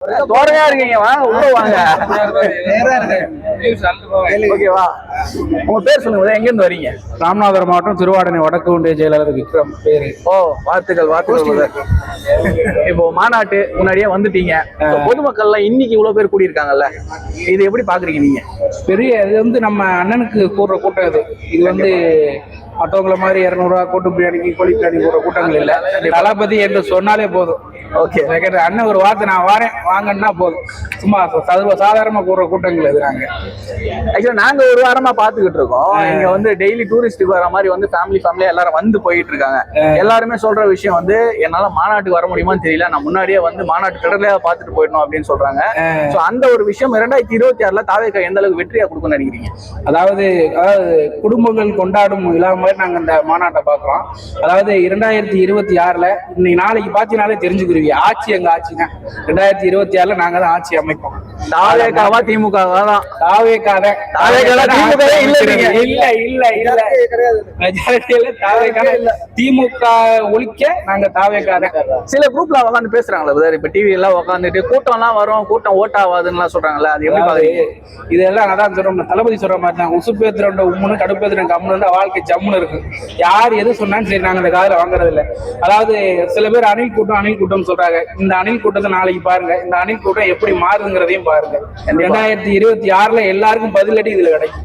தோரணையா இருக்கீங்க வாங்க உள்ள வாங்க. ஓகேவா உங்க பேர் சொல்லுங்க முதல்ல எங்க இருந்து வரீங்க? ராமநாதபுரம் மாவட்டம் திருவாடனை வடக்கு ஒன்றிய செயலாளர் விக்ரம் பேரு. ஓ வாழ்த்துக்கள் வாழ்த்துக்கள். இப்போ மாநாட்டு முன்னாடியே வந்துட்டீங்க. பொதுமக்கள்லாம் இன்னைக்கு இவ்வளவு பேர் கூடியிருக்காங்கல்ல? இது எப்படி பாக்குறீங்க நீங்க? பெரிய இது வந்து நம்ம அண்ணனுக்கு கூடுற கூட்டம் இது. இது வந்து மற்றவங்கள மாதிரி இரநூறுவா கூட்டு பிரியாணிக்கு கோழி பிரியாணி போடுற கூட்டங்கள் இல்லை. தளபதி என்று சொன்னாலே போதும். ஓகே. அண்ணன் ஒரு வார்த்தை நான் வரேன் வாங்கன்னா போதும். சும்மா சர்வ சாதாரணமா கூடுற கூட்டங்கள் இது நாங்க. ஆக்சுவலா நாங்க ஒரு வாரமா பாத்துக்கிட்டு இருக்கோம் இங்க வந்து டெய்லி டூரிஸ்டுக்கு வர மாதிரி வந்து ஃபேமிலி ஃபேமிலியா எல்லாரும் வந்து போயிட்டு இருக்காங்க எல்லாருமே சொல்ற விஷயம் வந்து என்னால மாநாட்டுக்கு வர முடியுமான்னு தெரியல. நான் முன்னாடியே வந்து மாநாட்டு கடலையா பாத்துட்டு போயிடணும் அப்படின்னு சொல்றாங்க. சோ அந்த ஒரு விஷயம் இரண்டாயிரத்தி இருபத்தி ஆறுல தாவேக்கா எந்த அளவுக்கு வெற்றியா கொடுக்கும்னு நினைக்கிறீங்க? அதாவது அதாவது குடும்பங்கள் கொண்டாடும் விழா மாதிரி நாங்க இந்த மாநாட்டை பார்க்கிறோம். அதாவது இரண்டாயிரத்தி இருபத்தி ஆறுல இன்னைக்கு நாளைக்கு பார்த்தீங்கனாலே தெரிஞ்சுக்கிறீங்க. ஆட்சி எங்க ஆட்சிங்க? ரெண்டாயிரத்தி இருபத்தி ஆறுல நாங்க தான் ஆட்சி அமைப்போம். தாவேக்காவா திமுகவா தான். தாவேக்காத தாவேக்கால திமுக வே இல்ல திமுக ஒழிக்க நாங்க தாவேக்காத சில குரூப்ல உட்காந்து பேசுறாங்களா brother? இப்ப டிவி எல்லாம் உட்காந்துட்டு கூட்டம் எல்லாம் வரும் கூட்டம் ஓட்டாவாதுன்னு சொல்றாங்கல்ல அது எப்படி பாக்குறீங்க? இதெல்லாம் அதான் சொல்றோம் தளபதி சொல்ற மாதிரி தான். உசுப்பேத்துறோட உம்முன்னு கடுப்பேத்துற கம்முன்னு இருந்தா வாழ்க்கை ஜம்முன்னு இருக்கு. யார் எது சொன்னாலும் சரி நாங்க இந்த காதுல வாங்குறது இல்ல. அதாவது சில பேர் அணில் கூட்டம் அணில் கூட்டம் சொல்றாங்க. இந்த அணில் கூட்டத்தை நாளைக்கு பாருங்க. இந்த அணில் கூட்டம் எப்படி மாறுதுங்கிறதையும் பாருங்க. ரெண்டாயிரத்தி இருபத்தி ஆறுல எல்லாருக்கும் பதிலடி இதுல கிடைக்கும்.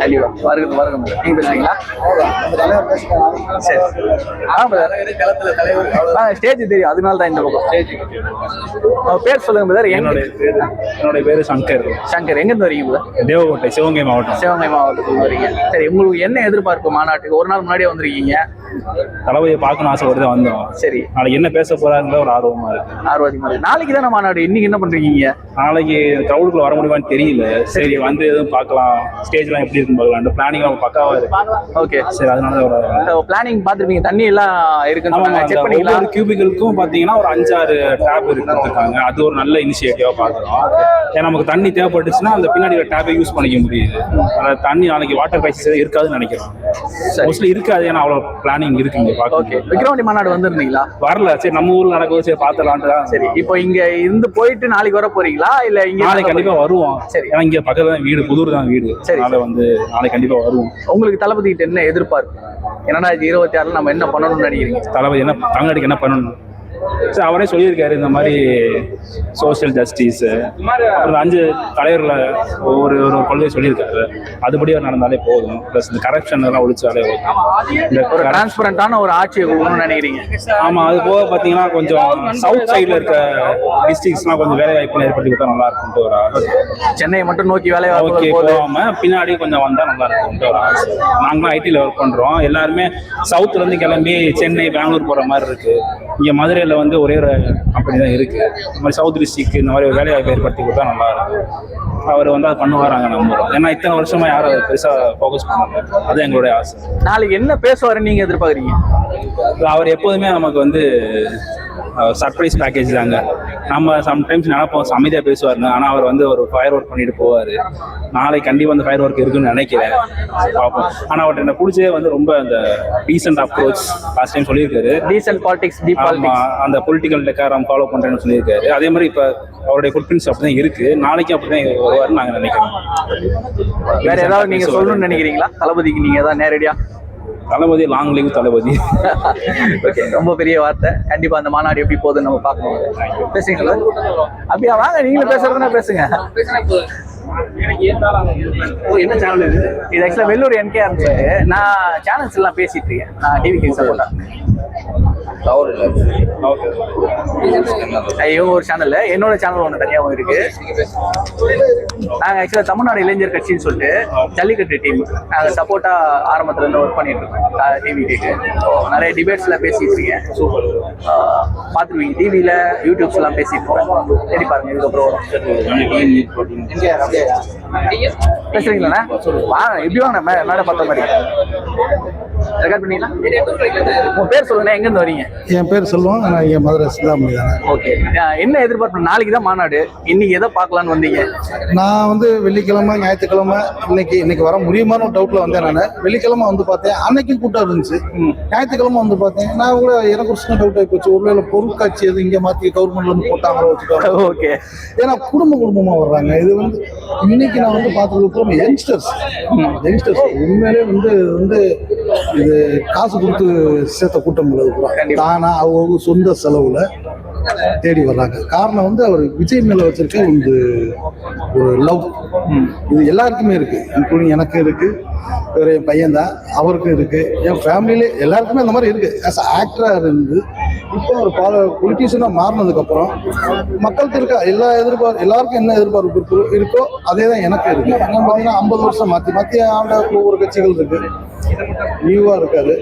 கண்டிப்பா. வருங்க brother. நீங்க பேசுறீங்களா? சரி. ஆ. ஸ்டேஜ் தெரியும். அதனால தான் இந்த பக்கம். பேர் சொல்லுங்க பிரதர் என்னுடைய பேரு என்னுடைய பேரு சங்கர். சங்கர். எங்க இருந்து வரீங்க? தேவகோட்டை சிவகங்கை மாவட்டம். சிவகங்கை மாவட்டத்துல வரீங்க. சரி உங்களுக்கு என்ன எதிர்பார்ப்பு மாநாட்டுக்கு? ஒரு நாள் முன்னாடியே வந்திருக்கீங்க. தளபதியை பார்க்கணும் ஆசை வருது வந்தோம். சரி. நாளைக்கு என்ன பேச போறாங்கிற ஒரு ஆர்வமா இருக்கு. நாளைக்கு தானே மாநாடு? இன்னைக்கு என்ன பண்றீங்க? நாளைக்கு கிரௌடுக்குள்ள வர முடியுமான்னு தெரியல. சரி வந்து எதுவும் பார்க்கலாம். ஸ்டேஜ்லாம் எப்படி இருக்குன்னு பார்க்கலாம் பிளானிங் பக்காவா இருக்கு. ஓகே சரி அதனால ஒரு பிளானிங் பார்த்துருப்பீங்க. தண்ணி எல்லாம் சொன்னாங்க. அந்த செக் ஒவ்வொரு கியூபிகளுக்கும் பாத்தீங்கன்னா ஒரு அஞ்சாறு டேப் கொடுத்துருக்காங்க அது ஒரு நல்ல இனிஷியேட்டிவா பாக்குறோம் ஏன்னா நமக்கு தண்ணி தேவைப்பட்டுச்சுன்னா அந்த பின்னாடி டேப்பை யூஸ் பண்ணிக்க முடியுது. தண்ணி நாளைக்கு வாட்டர் கிரைசிஸ் இருக்காதுன்னு நினைக்கிறோம். மோஸ்ட்லி இருக்காது ஏன்னா அவ்வளவு பிளானிங் இருக்கு இங்க ஓகே பாக்க விக்ரவாண்டி மாநாடு வந்திருந்தீங்களா? வரல. சரி நம்ம ஊர்ல நடக்குது. சரி பாத்துலான்ட்டு தான். சரி இப்போ இங்க இருந்து போயிட்டு நாளைக்கு வர போறீங்களா? இல்ல இங்க நாளைக்கு கண்டிப்பா வருவோம். சரி. ஏன்னா இங்க பக்கத்துல தான் வீடு புதூர் தான் வீடு. சரி. அதனால வந்து நாளைக்கு கண்டிப்பா வருவோம். உங்களுக்கு தளபதி கிட்ட என்ன எதிர்பார்ப்பு? இரண்டாயிரத்தி இருபத்தி ஆறுல நம்ம என்ன பண்ணணும்னு நினைக்கிறீங்க? தளபதி என்ன தமிழ்நாட்டுக்கு என்ன பண்ணணும்? சரி அவரே சொல்லியிருக்காரு இந்த மாதிரி சோஷியல் ஜஸ்டிஸ் அப்புறம் அஞ்சு தலைவர்ல ஒவ்வொரு ஒரு கொள்கை சொல்லியிருக்காரு. அதுபடி நடந்தாலே போதும். ப்ளஸ் இந்த கரப்ஷன் எல்லாம் ஒழிச்சாலே போதும். இந்த ஒரு corruption- டிரான்ஸ்பரண்டான ஒரு ஆட்சியை கொடுக்கணும்னு நினைக்கிறீங்க? ஆமா அது போக பாத்தீங்கன்னா கொஞ்சம் சவுத் சைடுல இருக்க டிஸ்ட்ரிக்ஸ்லாம் கொஞ்சம் வேலை வாய்ப்பு ஏற்படுத்தி கொடுத்தா நல்லா இருக்கும்ட்டு ஒரு சென்னையை மட்டும் நோக்கி வேலை ஓகே வாய்ப்புகள் போகுது போகாம பின்னாடி கொஞ்சம் வந்தா நல்லா இருக்கும்ட்டு ஒரு ஆசை நாங்களும் ஐடில ஒர்க் பண்றோம். எல்லாருமே சவுத்ல இருந்து கிளம்பி சென்னை பெங்களூர் போற மாதிரி இருக்கு. இங்க மதுரையில வந்து ஒரே ஒரு கம்பெனி தான் இருக்கு. இந்த மாதிரி சவுத் டிஸ்ட்ரிக்ட் இந்த மாதிரி ஒரு வேலை வாய்ப்பு ஏற்படுத்தி கொடுத்தா நல்லா இருக்கும். அவர் வந்து அதை பண்ணுவாராங்க நம்புறோம். ஏன்னா இத்தனை வருஷமா யாரும் அதை பெருசா ஃபோக்கஸ் பண்ணல. அது எங்களுடைய ஆசை. நாளைக்கு என்ன பேசுவாருன்னு நீங்க எதிர்பார்க்குறீங்க? அவர் எப்போதுமே நமக்கு வந்து சர்ப்ரைஸ் பேக்கேஜ் தாங்க. நம்ம சம்டைம்ஸ் நினைப்போம் அமைதியாக பேசுவாருங்க ஆனால் அவர் வந்து ஒரு ஃபயர் ஒர்க் பண்ணிட்டு போவார். நாளைக்கு கண்டிப்பாக அந்த ஃபயர் ஒர்க் இருக்குன்னு நினைக்கிறேன். பார்ப்போம். ஆனால் அவர்கிட்ட எனக்கு பிடிச்சதே வந்து ரொம்ப அந்த ரீசெண்ட் அப்ரோச் லாஸ்ட் டைம் சொல்லியிருக்காரு. டீசல் பாலிடிக்ஸ் டீப் அந்த பொலிட்டிக்கல் டெக்காரம் ஃபாலோ பண்றேன்னு சொல்லியிருக்காரு. அதே மாதிரி இப்ப அவருடைய ஃபுட்பிரிண்ட்ஸ் அப்படிதான் இருக்கு. நாளைக்கு அப்படிதான் வருவாருன்னு நாங்க நினைக்கிறோம் வேற ஏதாவது நீங்க சொல்லணும்னு நினைக்கிறீங்களா? தளபதிக்கு நீங்க தான் நேரடியா? Thalapathy long live Thalapathy. Okay ரொம்ப பெரிய வார்த்தை. கண்டிப்பா அந்த மாநாடு எப்படி போகுதுன்னு நம்ம பார்க்கணும். பேசுறீங்களா? அப்படியா வாங்க நீங்களும் பேசுறதுன்னா பேசுங்க. என்ன சேனல் இது? இது ஆக்சுவலா வெள்ளூர் என்கேஆர் நான் சேனல்ஸ் எல்லாம் பேசிட்டு இருக்கேன். நான் டிவி கேஸ் போட்டேன் இவங்க ஒரு சேனல் என்னோட சேனல் ஒன்று தனியாகவும் இருக்கு. நாங்கள் ஆக்சுவலாக தமிழ்நாடு இளைஞர் கட்சின்னு சொல்லிட்டு ஜல்லிக்கட்டு டீம் நாங்கள் சப்போர்ட்டாக ஆரம்பத்துல இருந்து ஒர்க் பண்ணிட்டு இருக்கோம். டிவி கேட்டு நிறைய டிபேட்ஸில் பேசிட்டு இருக்கேன் பார்த்துருவீங்க. டிவியில் யூடியூப்ஸ்லாம் பேசிட்டு இருக்கோம். சரி பாருங்க இதுக்கப்புறம் பேசுறீங்களா வாங்க எப்படி வாங்க மேடம் பார்த்த மாதிரி. ரெக்கார்ட் பண்ணீங்களா உங்க பேர் சொல்லுங்க எங்க இருந்து வரீங்க? என் பேர் செல்வம் நான் இங்கே மதுரை சிந்தாமணி தானே ஓகே என்ன எதிர்பார்ப்பு? நாளைக்கு தான் மாநாடு. இன்னைக்கு எதை பார்க்கலாம்னு வந்தீங்க? நான் வந்து வெள்ளிக்கிழமை ஞாயிற்றுக்கிழமை இன்னைக்கு இன்னைக்கு வர முடியுமான்னு டவுட்ல வந்தேன் நான். வெள்ளிக்கிழமை வந்து பார்த்தேன் அன்னைக்கும் கூட்டம் இருந்துச்சு. ஞாயிற்றுக்கிழமை வந்து பார்த்தேன் நான் கூட எனக்கு ஒரு சின்ன டவுட் ஆகி போச்சு. ஒருவேளை பொருட்காட்சி எதுவும் இங்கே மாற்றி கவர்மெண்ட்ல இருந்து போட்டாங்களோ வச்சுக்கோங்க ஓகே ஏன்னா குடும்ப குடும்பமா வர்றாங்க. இது வந்து இன்னைக்கு நான் வந்து பார்த்தது பூரா யங்ஸ்டர்ஸ் யங்ஸ்டர்ஸ் உண்மையிலே வந்து வந்து இது காசு கொடுத்து சேர்த்த கூட்டம் உள்ளது. தானா அவங்க சொந்த செலவுல தேடி வர்றாங்க காரணம் வந்து அவர் விஜய் மேல வச்சிருக்க வந்து ஒரு லவ். இது எல்லாருக்குமே இருக்கு. இன்க்ளூடிங் எனக்கு இருக்கு. வேற என் பையன் தான். அவருக்கும் இருக்கு. என் ஃபேமிலியிலே எல்லாருக்குமே அந்த மாதிரி இருக்கு. ஆஸ் ஆக்டரா இருந்து இப்போ ஒரு பால பொலிட்டீஷியனாக மாறினதுக்கு அப்புறம் மக்களுக்கு இருக்க? எல்லா எதிர்பார்ப்பு எல்லாருக்கும் என்ன எதிர்பார்ப்பு இருக்கோ அதே தான் எனக்கு இருக்கு. என்ன பார்த்தீங்கன்னா ஐம்பது வருஷம் மாற்றி மாற்றி ஆண்ட ஒவ்வொரு கட்சிகள் இருக்கு. நியூவா இருக்காரு.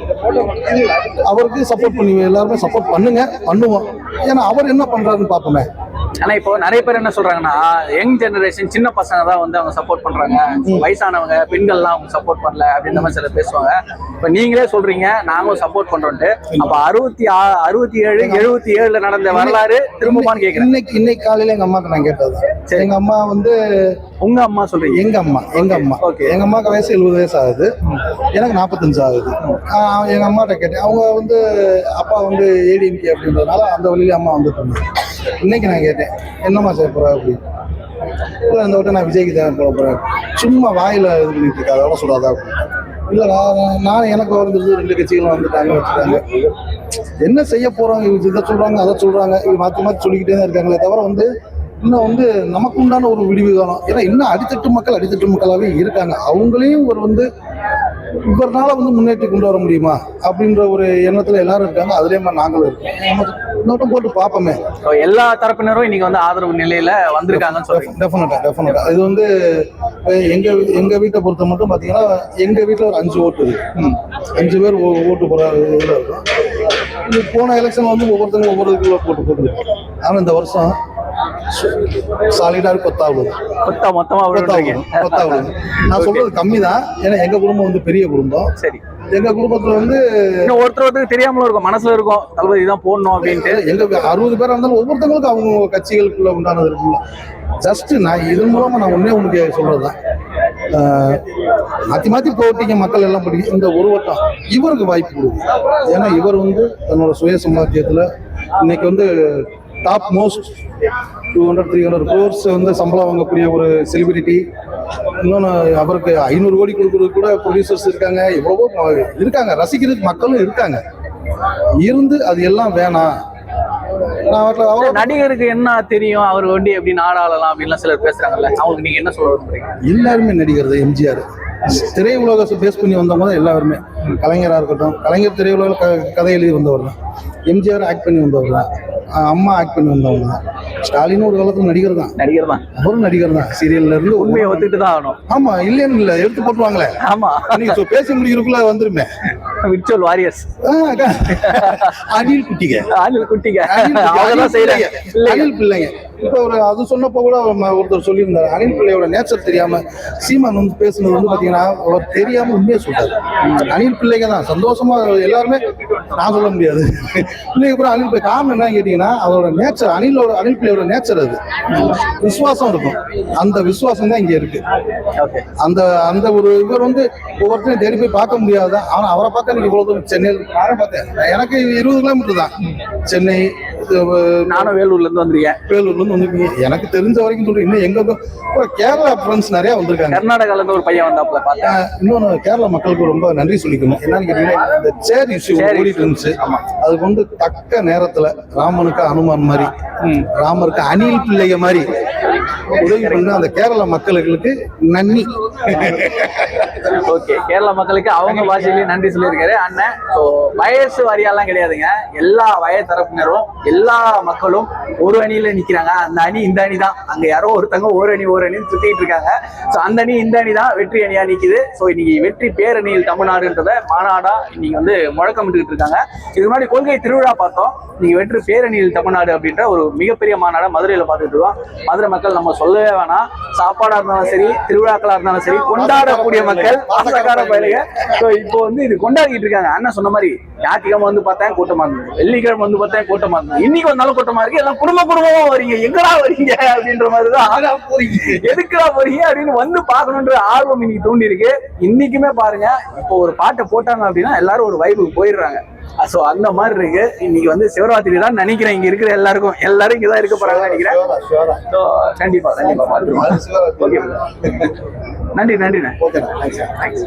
அவருக்கு சப்போர்ட் பண்ணி எல்லாருமே சப்போர்ட் பண்ணுங்க. பண்ணுவோம். ஏன்னா அவர் என்ன பண்றாருன்னு பார்ப்போமே. ஆனா இப்போ நிறைய பேர் என்ன சொல்றாங்கன்னா யங் ஜெனரேஷன் சின்ன பசங்க தான் வந்து அவங்க சப்போர்ட் பண்றாங்க. வயசானவங்க பெண்கள்லாம் அவங்க சப்போர்ட் பண்ணல அப்படின்ற மாதிரி சில பேசுவாங்க இப்ப நீங்களே சொல்றீங்க நாங்களும் சப்போர்ட் பண்றோம்ட்டு அப்ப அறுபத்தி அறுபத்தி ஏழு எழுபத்தி ஏழுல நடந்த வரலாறு திரும்பமான்னு கேக்குறேன். இன்னைக்கு இன்னைக்கு காலையில எங்க அம்மாக்கு நான் கேட்டது. சரி. எங்க அம்மா வந்து உங்க அம்மா சொல்றீங்க? எங்க அம்மா எங்க அம்மா. Okay. எங்க அம்மாக்கு வயசு எழுபது வயசு ஆகுது. எனக்கு நாற்பத்தஞ்சு ஆகுது. எங்க அம்மாட்ட கேட்டேன். அவங்க வந்து அப்பா வந்து ஏடிஎம்கே அப்படின்றதுனால அந்த வழியில அம்மா வந்துட்டு இருந்தாங்க இன்னைக்கு நான் கேட்டேன் என்னம்மா செய்ய போகிறா அப்படின்னு இல்லை அந்த வட்டம் நான் விஜய்க்கு தான் போட போறேன். சும்மா வாயில இது பண்ணிட்டு இருக்கா அதோட சொல்லாதா இல்லை நான் நான் எனக்கு வந்துருது ரெண்டு கட்சிகளும் வந்துட்டாங்க வச்சுட்டாங்க. என்ன செய்ய போறாங்க இவங்க இதை சொல்றாங்க அதை சொல்றாங்க. இவங்க மாற்றி மாற்றி சொல்லிக்கிட்டே தான் இருக்காங்களே தவிர வந்து இன்னும் வந்து நமக்கு உண்டான ஒரு விடிவு காலம். ஏன்னா இன்னும் அடித்தட்டு மக்கள் அடித்தட்டு மக்களாகவே இருக்காங்க. அவங்களையும் ஒரு வந்து இவர்னால வந்து முன்னேற்றி கொண்டு வர முடியுமா? அப்படின்ற ஒரு எண்ணத்துல எல்லாரும் இருக்காங்க. அதுலயே மாதிரி நாங்களும் இருக்கோம். போட்டு பார்ப்போமே. எல்லா தரப்பினரும் இன்னைக்கு வந்து ஆதரவு நிலையில வந்திருக்காங்கன்னு சொல்றீங்க. டெஃபினட்டா டெஃபினட்டா இது வந்து எங்க எங்க வீட்டை பொறுத்த மட்டும் பாத்தீங்கன்னா எங்க வீட்டுல ஒரு அஞ்சு ஓட்டு. இருக்கு அஞ்சு பேர் ஓட்டு போற இதுல இருக்கும். போன எலெக்ஷன் வந்து ஒவ்வொருத்தரும் ஒவ்வொரு போட்டு போட்டு ஆனா இந்த வருஷம் சாலிடா கொத்தா விழுது கொத்தா மொத்தமா கொத்தா விடுறீங்க. விழுது கொத்தா விழுது நான் சொல்றது கம்மி தான் ஏன்னா எங்க குடும்பம் வந்து பெரிய குடும்பம். சரி. எங்க குடும்பத்துல வந்து இன்னும் ஒருத்தர் ஒருத்தருக்கு தெரியாமலும் இருக்கும் மனசுல இருக்கும் தளபதி தான் போடணும் அப்படின்ட்டு. எங்க அறுபது பேர் இருந்தாலும் ஒவ்வொருத்தவங்களுக்கும் அவங்க கட்சிகளுக்குள்ள உண்டானது இருக்குல்ல. ஜஸ்ட் நான் இதன் மூலமா நான் ஒண்ணே உனக்கு சொல்றதுதான். மாத்தி மாத்தி போட்டிங்க மக்கள் எல்லாம் பிடிக்கும் இந்த ஒரு வட்டம் இவருக்கு வாய்ப்பு கொடுக்கும் ஏன்னா இவர் வந்து தன்னோட சுய சம்பாத்தியத்துல இன்னைக்கு வந்து top most two hundred three hundred course வந்து சம்பளம் வாங்கக்கூடிய ஒரு செலிபிரிட்டி இன்னொன்று அவருக்கு ஐநூறு கோடி கொடுக்குறது கூட ப்ரொடியூசர்ஸ் இருக்காங்க. எவ்வளவோ இருக்காங்க. ரசிக்கிறதுக்கு மக்களும் இருக்காங்க. இருந்து அது எல்லாம் வேணாம். நடிகருக்கு என்ன தெரியும்? அவர் வண்டி எப்படி நாடாளலாம் அப்படின்லாம் சிலர் பேசுறாங்கல்ல. அவங்களுக்கு நீங்க என்ன சொல்ல எல்லாருமே நடிகர் எம்ஜிஆர். திரையுலகத்தை பேஸ் பண்ணி வந்தவங்க தான் எல்லாருமே. கலைஞராக இருக்கட்டும் கலைஞர் திரையுலக கதை எழுதி வந்தவர் தான். எம்ஜிஆர் ஆக்ட் பண்ணி வந்தவர் தான். அம்மா ஆக்ட் பண்ணி வந்தவங்க. தான் ஸ்டாலினும் ஒரு காலத்துல நடிகர் தான். நடிகர் தான். அவரும் நடிகர் தான். சீரியல்ல இருந்து உண்மையை ஒத்துக்கிட்டு தான் ஆகணும். ஆமா இல்லைன்னு இல்ல எடுத்து போட்டுருவாங்களே. ஆமா. நீங்க பேசி முடிக்கிறதுக்குள்ள வந்துருமே. Virtual warriors. அணில் குட்டிங்க. ஆனில் குட்டிங்க. அணில் அணில் பிள்ளைங்க. இப்போ ஒரு அது சொன்னப்போ கூட ஒருத்தர் சொல்லியிருந்தார். அணில் பிள்ளையோட நேச்சர் தெரியாம சீமான் வந்து பேசுனது வந்து பாத்தீங்கன்னா அவர் தெரியாம உண்மையை சொல்றாரு. அணில் பிள்ளைங்க தான். சந்தோஷமா எல்லாருமே நான் சொல்ல முடியாது. பிள்ளைங்க கூட அணில் பிள்ளை. காரணம் என்ன கேட்டீங்கன்னா அவரோட நேச்சர் அணிலோட அணில் பிள்ளையோட நேச்சர் அது. விசுவாசம் இருக்கும். அந்த விசுவாசம் தான் இங்க இருக்கு. அந்த அந்த ஒரு இவர் வந்து ஒவ்வொருத்தரையும் தேடி போய் பார்க்க முடியாது. ஆனா அவரை பார்க்க எனக்கு இவ்வளவு தூரம் சென்னையில் நானும் பார்த்தேன். எனக்கு இருபது கிலோமீட்டர் தான். சென்னை நானும் வேலூர்ல இருந்து வந்திருக்கேன். வேலூர்ல இருந்து வந்திருக்கீங்க. எனக்கு தெரிஞ்ச வரைக்கும் சொல்றேன் இன்னும் எங்க கேரளா ஃப்ரெண்ட்ஸ் நிறைய வந்திருக்காங்க. கர்நாடகால இருந்து ஒரு பையன் வந்தாப்புல பார்த்தேன். இன்னொன்னு கேரளா மக்களுக்கு ரொம்ப நன்றி சொல்லிக்கணும். என்னன்னு கேட்டீங்கன்னா இந்த சேர் இஷ்யூ ஓடிட்டு இருந்துச்சு. அதுக்கு வந்து தக்க நேரத்துல ராமனுக்கு அனுமான் மாதிரி. ராமருக்கு அணில் பிள்ளைங்க மாதிரி உதவி பண்ண அந்த கேரள மக்களுக்கு நன்றி. ஓகே கேரள மக்களுக்கு அவங்க பாஷையிலேயே நன்றி சொல்லியிருக்காரு. அண்ணன் ஸோ வயசு வாரியாலாம் கிடையாதுங்க. எல்லா வய தரப்பினரும் எல்லா மக்களும் ஒரு அணியில நிக்கிறாங்க. அந்த அணி இந்த அணி தான் அங்க யாரோ ஒருத்தங்க ஒரு அணி ஒரு அணின்னு சுத்திட்டு இருக்காங்க. ஸோ அந்த அணி இந்த அணி தான் வெற்றி அணியா நிக்குது. ஸோ இன்னைக்கு வெற்றி பேரணியில் தமிழ்நாடுன்றத மாநாடா இன்னைக்கு வந்து முழக்கமிட்டு இருக்காங்க. இதுக்கு முன்னாடி கொள்கை திருவிழா பார்த்தோம். இன்னைக்கு வெற்றி பேரணியில் தமிழ்நாடு அப்படின்ற ஒரு மிகப்பெரிய மாநாடா மதுரையில பார்த்துட்டு இருக்கோம். மதுரை மக்கள் நம்ம சொல்லவே வேணாம். சாப்பாடா இருந்தாலும் சரி திருவிழாக்களா இருந்தாலும் சரி கொண்டாடக்கூடிய மக்கள் பாசக்கார பயிலுங்க. ஸோ இப்போ வந்து இது கொண்டாடிட்டு இருக்காங்க. அண்ணன் சொன்ன மாதிரி ஞாயிற்றுக்கிழமை வந்து பார்த்தேன் கூட்டமா இருந்தது. வெள்ளிக்கிழமை வந்து பார்த்தேன் கூட்டமா இருந்தது. இன்னைக்கு வந்தாலும் கூட்டமா இருக்கு. எல்லாம் குடும்ப குடும்பமா வரீங்க. எங்கடா வரீங்க அப்படின்ற மாதிரி தான் எதுக்குடா போறீங்க அப்படின்னு வந்து பார்க்கணுன்ற ஆர்வம் இன்னைக்கு தூண்டி இருக்கு இன்னைக்குமே பாருங்க இப்போ ஒரு பாட்டை போட்டாங்க அப்படின்னா எல்லாரும் ஒரு வைபுக்கு போயிடுறாங்க. ஸோ அந்த மாதிரி இருக்கு. இன்னைக்கு வந்து சிவராத்திரி தான் நினைக்கிறேன். இங்க இருக்கிற எல்லாருக்கும் எல்லாரும் இங்கதான் இருக்க போறாங்கன்னு நினைக்கிறேன். ஸோ கண்டிப்பா கண்டிப்பா பார்த்துருவோம் ஓகே நன்றி நன்றிண்ணே. Okay thanks thanks